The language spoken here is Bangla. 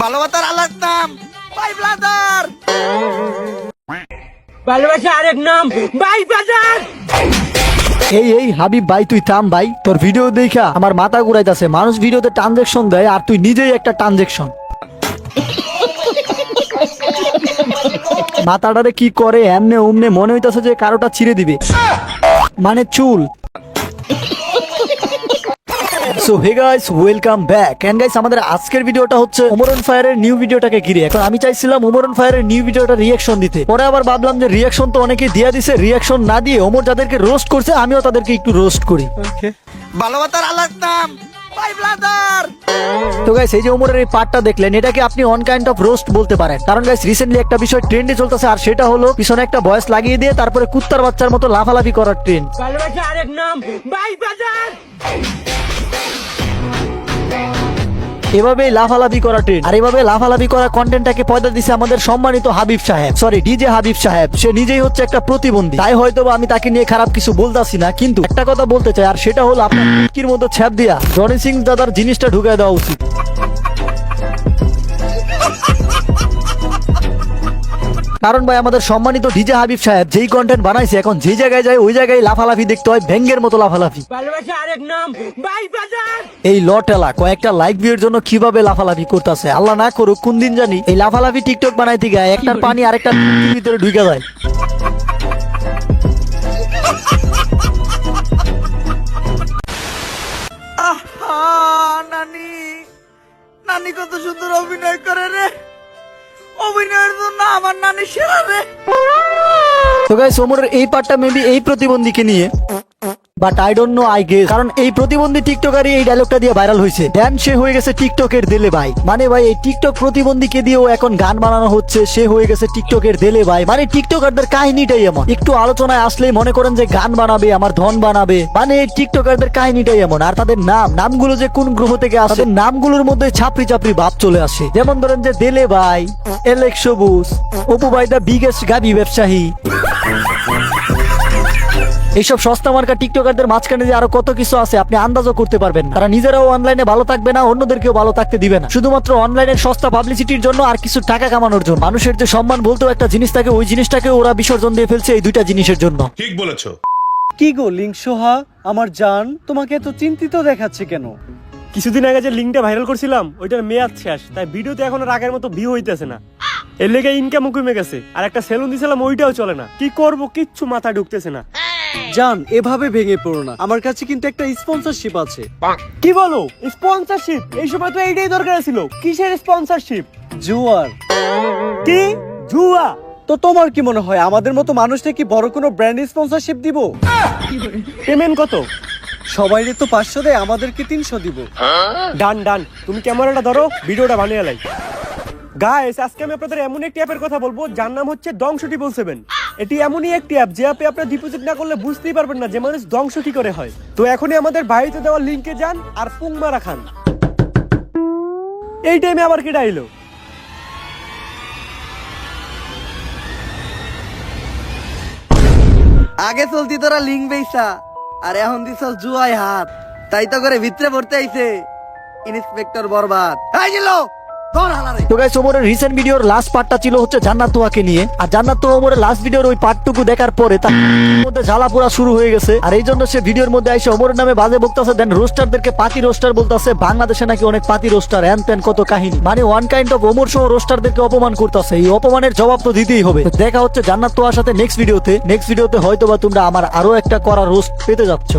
ভালোবাসার আলাদা নাম ভাই ব্রাদার ভালোবাসা আরেক নাম ভাই বাজার এই এই হাবিব ভাই তুই থাম ভাই। তোর ভিডিও দেখা আমার মাথা ঘুরাইতেছে। মানুষ ভিডিওতে ট্রানজেকশন দেয় আর তুই নিজেই একটা ট্রানজেকশন মাথাটারে কি করে এমনে উমনে মনে হইতাছে যে কারোটা ছিঁড়ে দিবে। মানে চুল। So hey guys welcome back and guys আমাদের আজকের ভিডিওটা হচ্ছে ওমরন ফায়ারের নিউ ভিডিওটাকে ঘিরে। এখন আমি চাইছিলাম ওমরন ফায়ারের নিউ ভিডিওটা রিয়াকশন দিতে। পরে আবার ভাবলাম যে রিয়াকশন তো অনেকেই দিয়া দিছে রিয়াকশন না দিয়ে ওমর যাদেরকে রোস্ট করছে আমিও তাদেরকে একটু রোস্ট করি। ভালোবাসার আলাদা নাম তো গাইস এই যে ওমরের এই পার্টটা দেখলেন এটাকে আপনি অন কাইন্ড অফ রোস্ট বলতে পারেন। কারণ গাইস রিসেন্টলি একটা বিষয় ট্রেন্ডে চলতেছে আর সেটা হলো পিছনে একটা বয়স লাগিয়ে দিয়ে তারপরে কুত্তার বাচ্চার মতো লাফালাফি করার ট্রেন্ড ভালোবাসা আরেক নাম ভাই বাজার এভাবে লাফালাফি করা ট্রেন আর এভাবে লাফালাফি করা কন্টেন্টটাকে পয়দা দিছে আমাদের সম্মানিত হাবিব সাহেব। সরি ডিজে হাবিব সাহেব। সে নিজেই হচ্ছে একটা প্রতিবন্ধী। তাই হয়তো আমি তাকে নিয়ে খারাপ কিছু বলতাছি না, কিন্তু একটা কথা বলতে চাই, আর সেটা হলো আপনার মতো ছ্যাপ দিয়া জনি সিং দাদার জিনিসটা ঢুকায় দেওয়া উচিত। কারণ ভাই আমাদের সম্মানিত ডিজে হাবিব সাহেব যেই কন্টেন্ট বানাইছে এখন যেই জায়গায় যায় ওই জায়গায় লাফালাফি দেখতে হয় ভেঙ্গের মতো লাফালাফি। ভালোবাসা আরেক নাম এই লটেলা কয়েকটা লাইক ভিউর জন্য কীভাবে লাফালাফি করতেছে আল্লাহ না করুক কোন দিন জানি এই লাফালাফি টিকটক বানাইতে গিয়ে একটার পানি আরেকটা ভিতরে ঢুকে যায়। নানি নানি কত সুন্দর অভিনয় করে রে। অভিনয়ের জন্য আমার নানি সেরা রে। তো গাইস ওমরের এই পার্টটা মেবি এই প্রতিবন্ধীকে নিয়ে। But I don't know I guess কারণ এই প্রতিবন্ধী টিকটকারই এই ডায়লগটা দিয়ে ভাইরাল হয়েছে। দেন সে হয়ে গেছে টিকটকের দেলে ভাই। মানে ভাই, এই টিকটক প্রতিবন্ধীকে দিয়েও এখন গান বানানো হচ্ছে, সে হয়ে গেছে টিকটকের দেলে ভাই। মানে টিকটকারদের কাহিনীটাই এমন। একটু আলোচনায় আসলেই মনে করেন যে গান বানাবে, আমার ধন বানাবে। মানে এই টিকটকারদের কাহিনীটাই এমন। আর তাদের নাম, নামগুলো যে কোন গ্রহ থেকে আসে নামগুলোর মধ্যে ছাপড়ি চাপড়ি ভাব চলে আসে। যেমন ধরেন যে দেলে ভাই, এলেক সবুজ, অপু ভাই দা বিগেস্ট গাবি ব্যবসায়ী। এইসব সস্তা মার্কা টিকটকারদের মাঝখানে যে আরও কত কিছু আছে আপনি আন্দাজও করতে পারবেন তারা নিজেরাও অনলাইনে ভালো থাকবে না অন্যদেরকেও ভালো থাকতে দিবে না। শুধুমাত্র অনলাইনের সস্তা পাবলিসিটির জন্য আর কিছু টাকা কামানোর জন্য। মানুষের যে সম্মান বলতেও একটা জিনিস থাকে ওই জিনিসটাকে ওরা বিসর্জন দিয়ে ফেলছে এই দুইটা জিনিসের জন্য। ঠিক বলেছ। কি গো লিংসোহা আমার জান তোমাকে এত চিন্তিত দেখাচ্ছে কেন? কিছুদিন আগে যে লিঙ্কটা ভাইরাল করছিলাম ওইটার মেয়াদ শেষ। তাই ভিডিওতে এখন আর আগের মতো ভিউ হইতেছে না। এর লেগে ইনকামও কমে গেছে। আর একটা সেলুন দিছিলাম ওইটাও চলে না। কি করব কিচ্ছু মাথা ঢুকতেছে না। জান এভাবে ভেঙে পড়ো না। আমার কাছে কিন্তু একটা স্পন্সরশিপ আছে। কি বলো? স্পন্সরশিপ এই সময় তো এইটাই দরকার ছিল। কিসের স্পন্সরশিপ জুয়ার। কি? জুয়া? তো তোমার কি মনে হয় আমাদের মতো মানুষটা কি বড় কোনো ব্র্যান্ড স্পন্সরশিপ দিব? পেমেন্ট কত? সবাই তো পাঁচশো দেয় আমাদেরকে তিনশো দিব। ডান ডান। তুমি ক্যামেরাটা ধরো ভিডিওটা বানিয়ে লাই। গাইস আজকে আমি আপনাদের এমন একটি অ্যাপের কথা বলব যার নাম হচ্ছে টিপল সেভেন এটি এমনই একটি অ্যাপ যে অ্যাপে আপনার ডিপোজিট না করলে বুঝতেই পারবেন না যে মানুষ ধ্বংস কি করে হয়। তো এখনই আমাদের বাড়িতে দেওয়া লিঙ্কে যান আর পুং মারা খান এই টাইমে আবার কেটা এলো? আগে চলতি তোরা লিঙ্ক বেইসা, আর এখন দিছ জুয়াই হাত। তাই তো করে ভিতরে পড়তে আইছে। ইন্সপেক্টর বরবাদ। হালারে তো গাইস ওমরের রিসেন্ট ভিডিওর লাস্ট পার্টটা ছিল হচ্ছে জান্নাত তোয়াকে নিয়ে। আর জান্নাত তো ওমরের লাস্ট ভিডিওর ওই পার্টটুকু দেখার পরে তার মধ্যে জ্বালা পোড়া শুরু হয়ে গেছে। আর এই জন্য সে ভিডিওর মধ্যে এসে ওমরের নামে বাজে বকতাছে দেন রোস্টারদেরকে পাতি রোস্টার বলতাছে, বাংলাদেশে নাকি অনেক পাতি রোস্টার হ্যান ত্যান কত কাহিনী? মানে ওয়ান কাইন্ড অফ ওমর সহ রোস্টারদেরকে অপমান করতেছে। এই অপমানের জবাব তো দিতেই হবে। দেখা হচ্ছে জান্নাত তোয়ার সাথে নেক্সট ভিডিওতে নেক্সট ভিডিওতে হয়তো বা তোমরা আমার আরও একটা করা রোস্ট পেতে যাচ্ছ।